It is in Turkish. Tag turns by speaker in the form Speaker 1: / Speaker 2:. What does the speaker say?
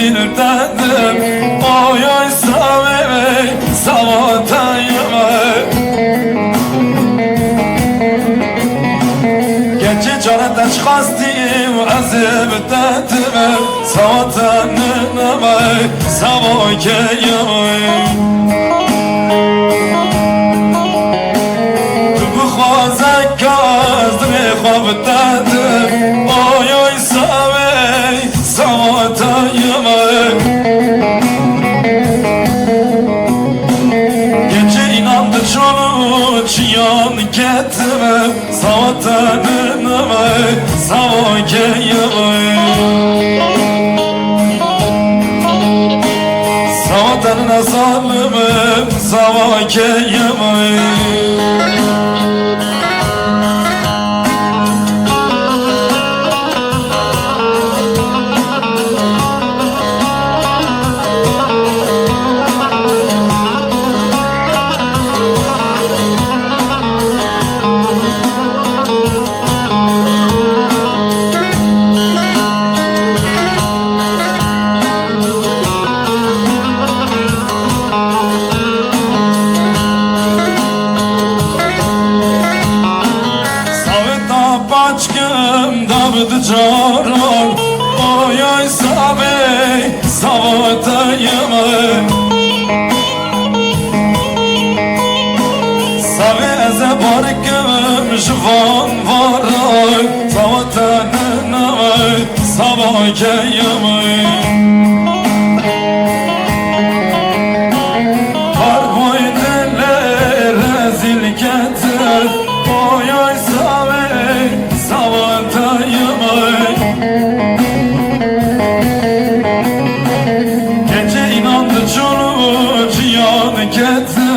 Speaker 1: sinirdendim Oy oy samimi sabahtan Genci canından çıkastiyim azimdendim Sabahtan nınamay sabah keyim Tübü khazak kazdır khobdan çolu çiyan ketime Savatanınıma savokeyim Savatanına zalimim savokeyim Saveta paçkım davdı caran Oy oy sabe savatayım Sabe eze barkım jvan varay